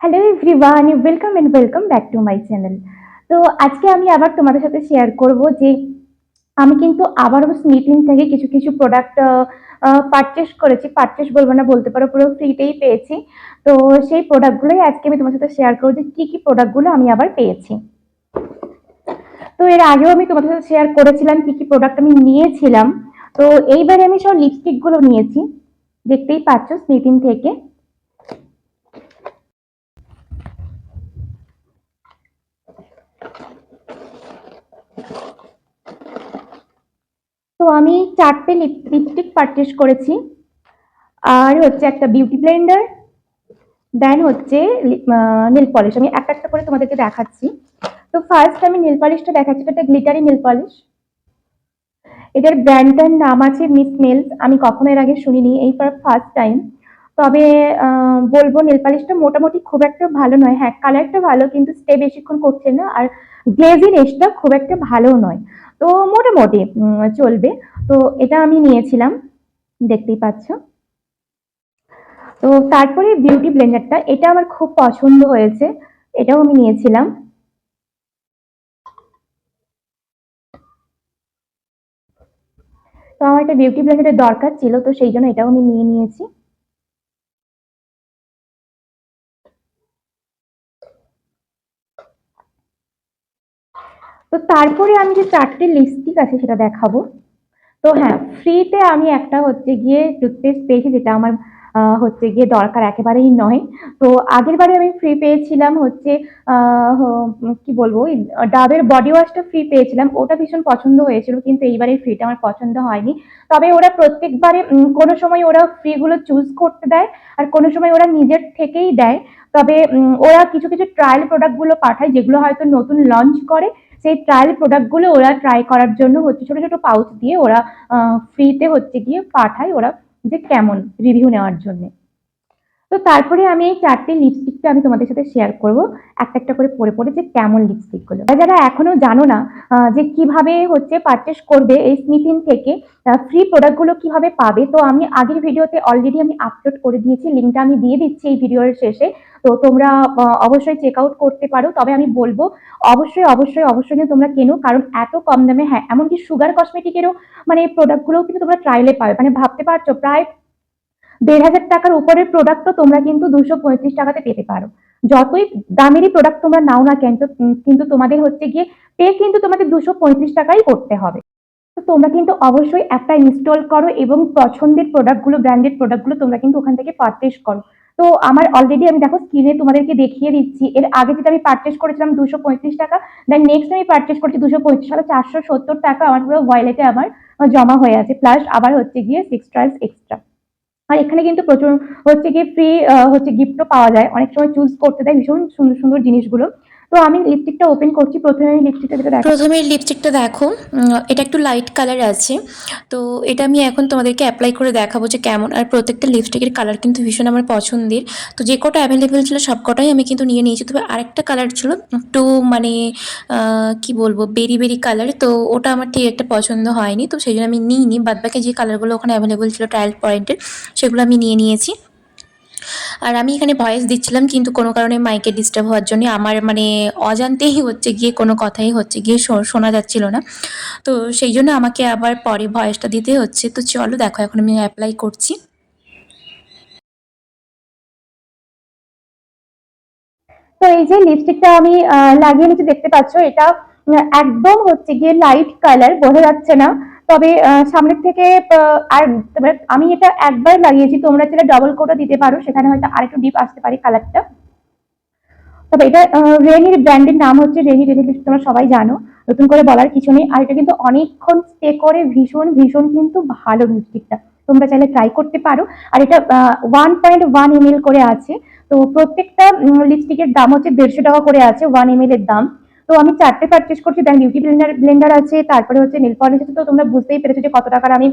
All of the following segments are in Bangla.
Hello everyone welcome and welcome back to my channel তো আজকে আমি আবার তোমাদের সাথে শেয়ার করব যে আমি কিন্তু আবারও স্মিথিং থেকে কিছু কিছু প্রোডাক্ট পারচেস করেছি। পারচেস বলব না, বলতে পারো পুরো ফ্রিতেই পেয়েছি। তো সেই প্রোডাক্টগুলোই আজকে আমি তোমার সাথে শেয়ার করব যে কী কী প্রোডাক্টগুলো আমি আবার পেয়েছি। তো এর আগেও আমি তোমাদের সাথে শেয়ার করেছিলাম কি কি প্রোডাক্ট আমি নিয়েছিলাম। তো এইবারে আমি সব লিপস্টিকগুলো নিয়েছি। দেখতেই পাচ্ছ স্মিথিং থেকে। তো আমি চারটে লিপস্টিক পারচেস করেছি। আর হচ্ছে একটা বিউটি ব্লেন্ডার দেন হচ্ছে নীল পলিশ আমি একটা একটা করে তোমাদেরকে দেখাচ্ছি। তো ফার্স্ট আমি নীল পলিশটা দেখাচ্ছি, এটা গ্লিটারি নীল পলিশ এটার ব্র্যান্ডটার নাম আছে মিস নেলস আমি কখনো এর আগে শুনিনি, এই ফার্স্ট টাইম তবে বলব নেল পালিশটা মোটামুটি খুব একটা ভালো নয়। হ্যাঁ কালারটা ভালো কিন্তু স্টে বেশিক্ষণ করছে না আর গ্লেজিনেসটা খুব একটা ভালো নয়। তো মোটামুটি চলবে। তো এটা আমি নিয়েছিলাম, দেখতেই পাচ্ছ। তো তারপরে বিউটি ব্লেন্ডারটা এটা আমার খুব পছন্দ হয়েছে। এটাও আমি নিয়েছিলাম। তো আমার একটা বিউটি ব্লেন্ডারের দরকার ছিল, তো সেই জন্য এটাও আমি নিয়ে নিয়েছি। তো তারপরে আমি যে চারটে লিপস্টিক আছে সেটা দেখাবো। তো হ্যাঁ ফ্রিতে আমি একটা হচ্ছে গিয়ে টুথপেস্ট পেয়েছি, যেটা আমার হচ্ছে গিয়ে দরকার একেবারেই নয়। তো আগের বারে আমি ফ্রি পেয়েছিলাম হচ্ছে কি বলব, ওই ডাবের বডি ওয়াশটা ফ্রি পেয়েছিলাম। ওটা ভীষণ পছন্দ হয়েছিল, কিন্তু এইবারে ফ্রিটা আমার পছন্দ হয়নি। তবে ওরা প্রত্যেকবারে কোনো সময় ওরা ফ্রিগুলো চুজ করতে দেয়, আর কোনো সময় ওরা নিজের থেকেই দেয়। তবে ওরা কিছু কিছু ট্রায়াল প্রোডাক্টগুলো পাঠায়, যেগুলো হয়তো নতুন লঞ্চ করে সেই ট্রায়াল প্রোডাক্টগুলো ওরা ট্রাই করার জন্য হচ্ছে, ছোটো ছোটো পাউচ দিয়ে ওরা ফ্রিতে হচ্ছে গিয়ে পাঠায় ওরা যে কেমন রিভিউ নেওয়ার জন্য। তো তারপরে আমি এই চারটে লিপস্টিকটা আমি তোমাদের সাথে শেয়ার করব। একটা একটা করে পরে পরে যে কেমন লিপস্টিকগুলো যারা যারা এখনও জানো না যে কীভাবে হচ্ছে পারচেস করবে এই স্মিথিন থেকে ফ্রি প্রোডাক্টগুলো কীভাবে পাবে, তো আমি আগের ভিডিওতে অলরেডি আমি আপলোড করে দিয়েছি লিঙ্কটা আমি দিয়ে দিচ্ছি এই ভিডিওর শেষে। তো তোমরা অবশ্যই চেক আউট করতে পারো। তবে আমি বলব, অবশ্যই অবশ্যই অবশ্যই তোমরা কেনো, কারণ এত কম দামে হ্যাঁ এমনকি সুগার কসমেটিকেরও মানে প্রোডাক্টগুলোও কিন্তু তোমরা ট্রায়ালে পাবে। মানে ভাবতে পারছ, প্রায় দেড় হাজার টাকার উপরের প্রোডাক্টও তোমরা কিন্তু দুশো পঁয়ত্রিশ টাকাতে পেতে পারো। যতই দামেরই প্রোডাক্ট তোমরা নাও না কেন, কিন্তু তোমাদের হচ্ছে গিয়ে পে কিন্তু তোমাদের দুশো পঁয়ত্রিশ টাকাই করতে হবে। তো তোমরা কিন্তু অবশ্যই অ্যাপটা ইনস্টল করো এবং পছন্দের প্রোডাক্টগুলো ব্র্যান্ডেড প্রোডাক্টগুলো তোমরা কিন্তু ওখান থেকে পারচেস করো। তো আমার অলরেডি আমি দেখো স্ক্রিনে তোমাদেরকে দেখিয়ে দিচ্ছি। এর আগে যেটা আমি পারচেস করেছিলাম দুশো পঁয়ত্রিশ টাকা দেন নেক্সট আমি পারচেস করছি দুশো পঁয়ত্রিশ টাকা, চারশো সত্তর টাকা আমার পুরো ওয়ালেটে আমার জমা হয়ে আছে। প্লাস আবার হচ্ছে গিয়ে সিক্স ট্রাইস এক্সট্রা আর এখানে কিন্তু প্রচুর হচ্ছে কি ফ্রি হচ্ছে গিফটও পাওয়া যায়। অনেক সময় চুজ করতে দেয় ভীষণ সুন্দর সুন্দর জিনিসগুলো। তো আমি লিপস্টিকটা ওপেন করছি। প্রথমে আমি লিপস্টিকটা যেটা দেখা প্রথমে লিপস্টিকটা দেখো। এটা একটু লাইট কালার আছে। তো এটা আমি এখন তোমাদেরকে অ্যাপ্লাই করে দেখাবো যে কেমন। আর প্রত্যেকটা লিপস্টিকের কালার কিন্তু ভীষণ আমার পছন্দের। তো যে কটা অ্যাভেলেবেল ছিল সব কটাই আমি কিন্তু নিয়ে নিয়েছি। তবে আরেকটা কালার ছিল একটু মানে কি বলব বেরি বেরি কালার তো ওটা আমার ঠিক একটা পছন্দ হয়নি। তো সেই জন্য আমি নিইনি। বাদবাকি যে কালারগুলো ওখানে অ্যাভেলেবেল ছিল ট্রায়াল পয়েন্টের সেগুলো আমি নিয়ে নিয়েছি। আর আমি এখানে ভয়েস দিচ্ছিলাম, কিন্তু কোনো কারণে মাইকে ডিস্টার্ব হওয়ার জন্য আমার মানে অজান্তেই হচ্ছে গিয়ে, কোনো কথাই হচ্ছে গিয়ে শোনা যাচ্ছিল না। তো সেই জন্য আমাকে আবার পরে ভয়েসটা দিতে হচ্ছে। তো চলো, দেখো, এখন আমি অ্যাপ্লাই করছি। তো এই যে লিপস্টিকটা আমি লাগিয়ে নিচে দেখতে পাচ্ছ, এটা একদম হচ্ছে গিয়ে লাইট কালার বোঝা যাচ্ছে না। তবে সামনের থেকে আর আমি এটা একবার লাগিয়েছি, তোমরা চাইলে ডবল কোটও দিতে পারো, সেখানে হয়তো আরেকটু ডিপ আসতে পারে কালারটা তবে এটা রেনির ব্র্যান্ডের নাম হচ্ছে রেনি রেনি তোমরা সবাই জানো, নতুন করে বলার কিছু নেই, আর এটা কিন্তু অনেকক্ষণ স্টে করে, ভীষণ ভীষণ কিন্তু ভালো লিপস্টিকটা তোমরা চাইলে ট্রাই করতে পারো, আর এটা ওয়ান পয়েন্ট ওয়ান এম করে আছে। তো প্রত্যেকটা লিপস্টিকের দাম হচ্ছে দেড়শো টাকা করে আছে ওয়ান এম এর দাম। তো আমি চারটে পারচেস করছি দেন বিউটি ব্লেন্ডার ব্লেন্ডার আছে, তারপরে হচ্ছে নীল পলিশ আছে, তো তোমরা বুঝতেই পেরেছ যে কত টাকার আমি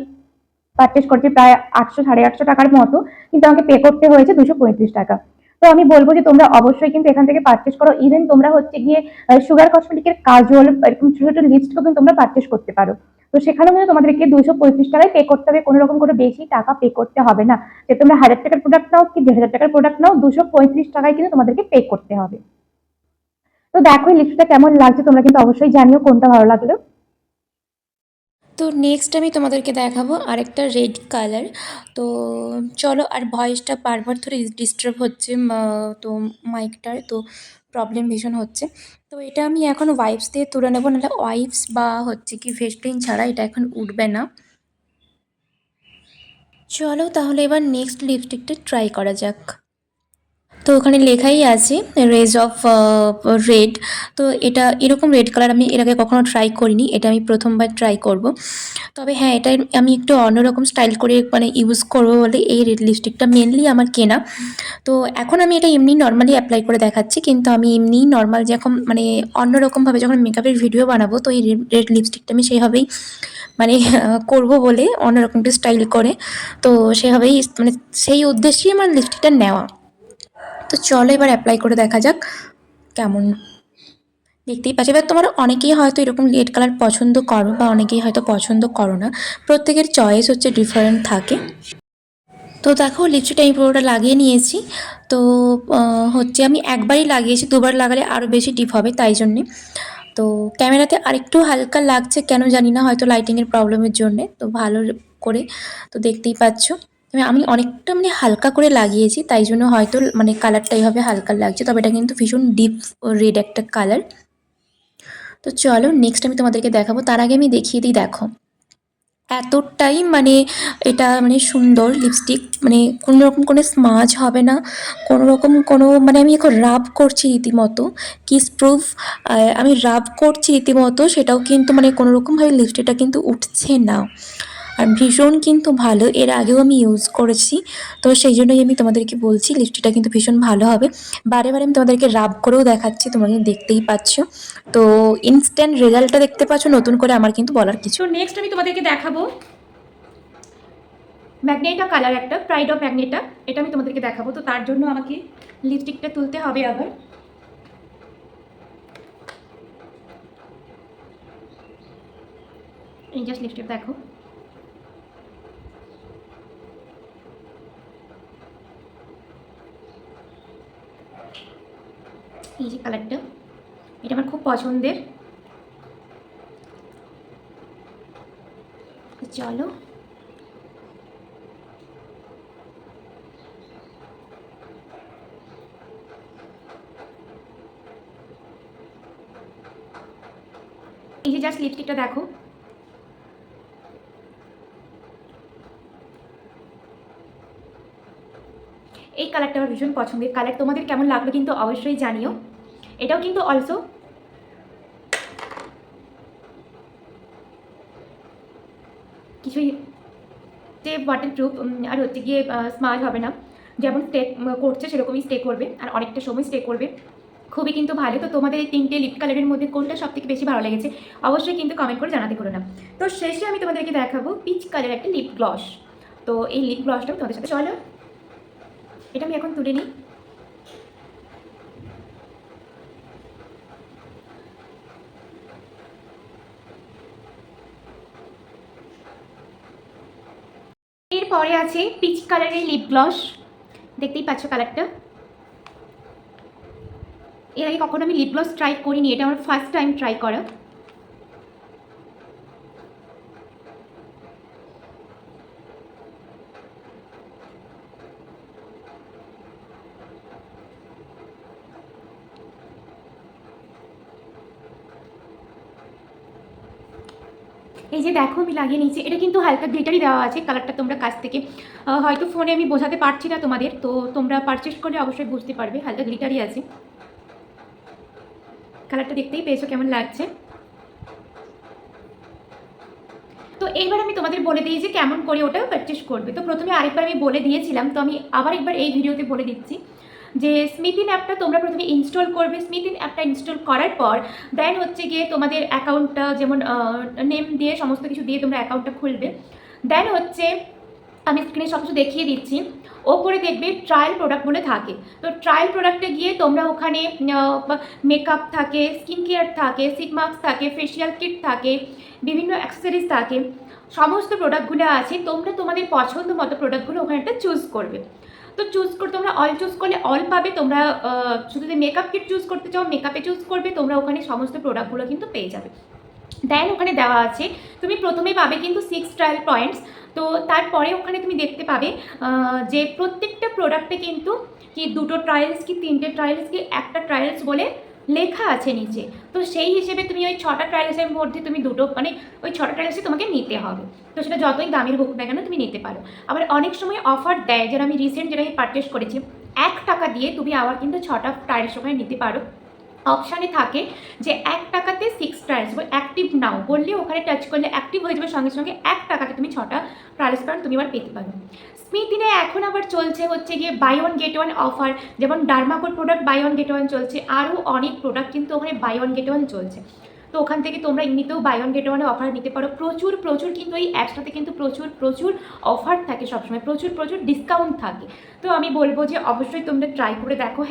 পারচেস করছি, প্রায় আটশো, সাড়ে আটশো টাকার মতো, কিন্তু আমাকে পে করতে হয়েছে দুশো পঁয়ত্রিশ টাকা। তো আমি বলব যে তোমরা অবশ্যই কিন্তু এখান থেকে পারচেস করো ইভেন তোমরা হচ্ছে গিয়ে সুগার কসমেটিকের কাজল এরকম ছোট ছোট লিপস্টিকও কিন্তু তোমরা পারচেস করতে পারো। তো সেখানে কিন্তু তোমাদেরকে দুশো পঁয়ত্রিশ টাকায় পে করতে হবে, কোনো রকম কোনো বেশি টাকা পে করতে হবে না। যে তোমরা হাজার টাকার প্রোডাক্ট নাও কি দেড় হাজার টাকার প্রোডাক্ট নাও, দুশো পঁয়ত্রিশ টাকায় কিন্তু তোমাদেরকে পে করতে হবে। তো দেখো এই লিপস্টিকটা কেমন লাগছে, তোমরা কিন্তু অবশ্যই জানিও কোনটা ভালো লাগল। তো নেক্সট আমি তোমাদেরকে দেখাবো আরেকটা রেড কালার তো চলো আর ভয়েসটা বারবার ধরে ডিস্টার্ব হচ্ছে তো মাইকটার তো প্রবলেম ভীষণ হচ্ছে। তো এটা আমি এখন ওয়াইপস দিয়ে তুলে নেব, নাহলে ওয়াইপস বা হচ্ছে কি ভেস্টিন ছাড়া এটা এখন উঠবে না। চলো তাহলে এবার নেক্সট লিপস্টিকটা ট্রাই করা যাক। তো ওখানে লেখাই আছে রেজ অফ রেড তো এটা এরকম রেড কালার আমি এর আগে কখনো ট্রাই করিনি, এটা আমি প্রথমবার ট্রাই করব। তবে হ্যাঁ এটা আমি একটু অন্যরকম স্টাইল করে মানে ইউজ করব বলে এই রেড লিপস্টিকটা মেনলি আমার কেনা। তো এখন আমি এটা এমনি নর্মালি অ্যাপ্লাই করে দেখাচ্ছি, কিন্তু আমি এমনি নর্মাল যখন মানে অন্যরকমভাবে যখন মেকআপের ভিডিও বানাবো, তো এই রেড লিপস্টিকটা আমি সেইভাবেই মানে করব বলে অন্যরকম একটা স্টাইল করে। তো সেভাবেই মানে সেই উদ্দেশ্যেই আমার লিপস্টিকটা নেওয়া। তো চলো এবার অ্যাপ্লাই করে দেখা যাক কেমন। দেখতেই পাচ্ছি, এবার তোমার অনেকেই হয়তো এরকম রেড কালার পছন্দ করো বা অনেকেই হয়তো পছন্দ করো না। প্রত্যেকের চয়েস হচ্ছে ডিফারেন্ট থাকে। তো দেখো লিপস্টিকটা আমি পুরোটা লাগিয়ে নিয়েছি। তো হচ্ছে আমি একবারই লাগিয়েছি, দুবার লাগালে আরও বেশি ডিপ হবে তাই জন্যে। তো ক্যামেরাতে আরেকটু হালকা লাগছে, কেন জানি না, হয়তো লাইটিংয়ের প্রবলেমের জন্যে। তো ভালো করে, তো দেখতেই পাচ্ছ। আমি অনেকটা মানে হালকা করে লাগিয়েছি, তাই জন্য হয়তো মানে কালারটা এইভাবে হালকা লাগছে, তবে এটা কিন্তু ভীষণ ডিপ রেড একটা কালার তো চলো নেক্সট আমি তোমাদেরকে দেখাবো, তার আগে আমি দেখিয়ে দিই, দেখো। এতটাই মানে এটা মানে সুন্দর লিপস্টিক মানে কোনো রকম কোনো স্মাজ হবে না, কোনো রকম কোনো মানে আমি এখন রাব করছি রীতিমতো কিস প্রুফ আমি রাব করছি রীতিমতো, সেটাও কিন্তু মানে কোনো রকমভাবে লিপস্টিকটা কিন্তু উঠছে না। আর ভীষণ কিন্তু ভালো। এর আগেও আমি ইউজ করেছি। তো সেই জন্যই আমি তোমাদেরকে বলছি লিপস্টিকটা কিন্তু ভীষণ ভালো হবে। বারে বারে আমি তোমাদেরকে রাব করেও দেখাচ্ছি, তোমরা কিন্তু দেখতেই পাচ্ছ। তো ইনস্ট্যান্ট রেজাল্টটা দেখতে পাচ্ছ, নতুন করে আমার কিন্তু বলার কিছু নেক্সট আমি তোমাদেরকে দেখাবো ম্যাগনেটা কালার একটা প্রাইড অফ ম্যাগনেটা এটা আমি তোমাদেরকে দেখাবো। তো তার জন্য আমাকে লিপস্টিকটা তুলতে হবে আবার। এই জাস্ট লিপস্টিক দেখো। এই যে কালারটা এটা আমার খুব পছন্দের। চলো। এই যে জাস্ট লিপস্টিকটা দেখো। এই কালারটা আমার ভীষণ পছন্দের। কালার তোমাদের কেমন লাগল কিন্তু অবশ্যই জানিও। এটাও কিন্তু অলসো কিছুই স্টে ওয়াটার প্রুফ আর হচ্ছে গিয়ে স্মার্ট হবে না। যেমন স্টে করছে সেরকমই স্টে করবে, আর অনেকটা সময় স্টে করবে। খুবই কিন্তু ভালো। তো তোমাদের এই তিনটে লিপ কালারের মধ্যে কোনটা সব থেকে বেশি ভালো লেগেছে, অবশ্যই কিন্তু কমেন্ট করে জানাতে করো না। তো শেষে আমি তোমাদেরকে দেখাবো পিচ কালার একটা লিপ গ্লস তো এই লিপ গ্লসটা তোমাদের সাথে, চলো। এটা আমি এখন তুলে নিই। এরপরে আছে পিচ কালারের লিপ গ্লস দেখতেই পাচ্ছ কালারটা। এর আগে কখনো আমি লিপ গ্লস ট্রাই করিনি, এটা আমার ফার্স্ট টাইম ট্রাই করা। এই যে দেখো আমি লাগিয়ে নিয়েছি, এটা কিন্তু হালকা গ্লিটারই দেওয়া আছে কালারটা তোমরা কাছ থেকে হয়তো ফোনে আমি বোঝাতে পারছি না তোমাদের, তো তোমরা পারচেস করলে অবশ্যই বুঝতে পারবে, হালকা গ্লিটারই আছে। কালারটা দেখতেই পেয়েছ কেমন লাগছে? তো এইবার আমি তোমাদের বলে দিই যে কেমন করে ওটা পারচেস করবে। তো প্রথমে আরেকবার আমি বলে দিয়েছিলাম, তো আমি আবার একবার এই ভিডিওতে বলে দিচ্ছি। যে স্মিথিন অ্যাপটা তোমরা প্রথমে ইনস্টল করবে স্মিথিন অ্যাপটা ইনস্টল করার পর দেন হচ্ছে গিয়ে তোমাদের অ্যাকাউন্টটা যেমন নেম দিয়ে সমস্ত কিছু দিয়ে তোমরা অ্যাকাউন্টটা খুলবে। দেন হচ্ছে, আমি স্ক্রিনে সব কিছু দেখিয়ে দিচ্ছি। ওপরে দেখবে ট্রায়াল প্রোডাক্ট বলে থাকে। তো ট্রায়াল প্রোডাক্টে গিয়ে তোমরা ওখানে মেকআপ থাকে স্কিন কেয়ার থাকে সিট মাস্ক থাকে ফেসিয়াল কিট থাকে, বিভিন্ন অ্যাক্সেসরিজ থাকে। সমস্ত প্রোডাক্টগুলো আছে, তোমরা তোমাদের পছন্দ মতো প্রোডাক্টগুলো ওখানে একটা চুজ করবে। তো চুজ করে, তোমরা অল চুজ করলে অল পাবে, তোমরা শুধু যদি মেকআপ কিট চুজ করতে চাও মেকআপে চুজ করবে, তোমরা ওখানে সমস্ত প্রোডাক্টগুলো কিন্তু পেয়ে যাবে। দেন ওখানে দেওয়া আছে, তুমি প্রথমে পাবে কিন্তু সিক্স ট্রায়াল পয়েন্টস তো তারপরে ওখানে তুমি দেখতে পাবে যে প্রত্যেকটা প্রোডাক্টে কিন্তু কি দুটো ট্রায়ালস কি তিনটে ট্রায়ালস কি একটা ট্রায়ালস বলে লেখা আছে নিচে। তো সেই হিসেবে তুমি ওই ছটা ট্রায়ালসের মধ্যে তুমি দুটো মানে ওই ছটা ট্রায়ালসই তোমাকে নিতে হবে। তো সেটা যতই দামের হোক না কেন তুমি নিতে পারো। আবার অনেক সময় অফার দেয় যারা আমি রিসেন্ট যেটা আমি পারচেস করেছি, এক টাকা দিয়ে তুমি আবার কিন্তু ছটা ট্রায়ালস ওখানে নিতে পারো। অপশানে থাকে যে এক টাকাতে সিক্স ট্রায়ালস বা অ্যাক্টিভ নাও বললে ওখানে টাচ করলে অ্যাক্টিভ হয়ে যাবে সঙ্গে সঙ্গে এক টাকাতে তুমি ছটা ট্রায়ালস পয়েন্ট তুমি আবার পেতে পারো স্মৃতিনে এখন আবার চলছে হচ্ছে গিয়ে buy one get one offer যেমন ডার্মাকোর product buy one get one চলছে আরও অনেক প্রোডাক্ট কিন্তু ওখানে বাই ওয়ান গেট ওয়ান চলছে। তো ওখান থেকে তোমরা এমনিতেও বাই ওয়ান গেট ওয়ানে অফার নিতে পারো। প্রচুর প্রচুর কিন্তু এই অ্যাপসটাতে কিন্তু প্রচুর প্রচুর অফার থাকে সবসময়, প্রচুর প্রচুর ডিসকাউন্ট থাকে। তো আমি বলব যে অবশ্যই তোমরা ট্রাই করে দেখো।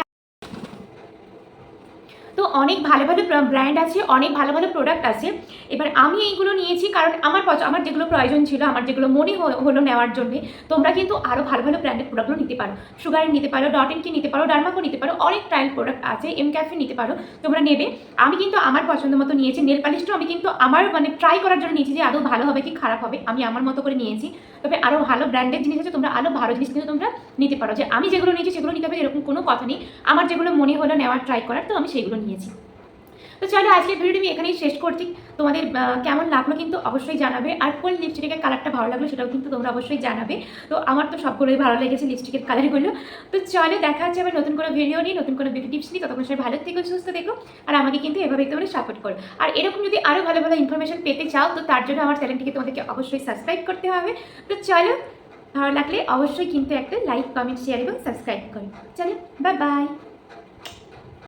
অনেক ভালো ভালো ব্র্যান্ড আছে, অনেক ভালো ভালো প্রোডাক্ট আছে। এবার আমি এইগুলো নিয়েছি কারণ আমার আমার যেগুলো প্রয়োজন ছিল, আমার যেগুলো মনে হলো নেওয়ার জন্যে, তোমরা কিন্তু আরও ভালো ভালো ব্র্যান্ডের প্রোডাক্টগুলো নিতে পারো। সুগারের নিতে পারো ডট কি নিতে পারো ডার্মাকো নিতে পারো, অনেক ট্রায়াল প্রোডাক্ট আছে এম ক্যাফে নিতে পারো, তোমরা নেবে। আমি কিন্তু আমার পছন্দ মতো নিয়েছি নেল পালিশটাও আমি কিন্তু আমার মানে ট্রাই করার জন্য নিয়েছি যে আদৌ ভালো হবে কি খারাপ হবে, আমি আমার মতো করে নিয়েছি। তবে আরও ভালো ব্র্যান্ডের জিনিস আছে, তোমরা আরও ভালো জিনিস কিন্তু তোমরা নিতে পারো। যে আমি যেগুলো নিয়েছি সেগুলো নিতে হবে, এরকম কোনো কথা নেই। আমার যেগুলো মনে হলো নেওয়ার ট্রাই করার, তো আমি সেগুলো নিয়েছি। তো চলো আজকের ভিডিওটি আমি এখানেই শেষ করছি। তোমাদের কেমন লাগল কিন্তু অবশ্যই জানাবে। আর কোন লিপস্টিকের কালারটা ভালো লাগল সেটাও কিন্তু তোমরা অবশ্যই জানাবে। তো আমার তো সবগুলোই ভালো লেগেছে লিপস্টিকের কালারগুলো তো চলো দেখা হচ্ছে আবার নতুন কোনো ভিডিও নিয়ে, নতুন কোনো বিউটি টিপস নিয়ে। ততক্ষণ সবাই ভালো থেকো, সুস্থ দেখো আর আমাকে কিন্তু এভাবেই তোমরা সাপোর্ট করো। আর এরকম যদি আরও ভালো ভালো ইনফরমেশন পেতে চাও, তো তার জন্য আমার চ্যানেলটিকে তোমাদেরকে অবশ্যই সাবস্ক্রাইব করতে হবে। তো চলো, ভালো লাগলে অবশ্যই কিন্তু একটা লাইক কমেন্ট শেয়ার এবং সাবস্ক্রাইব করো। চলো বাই বাই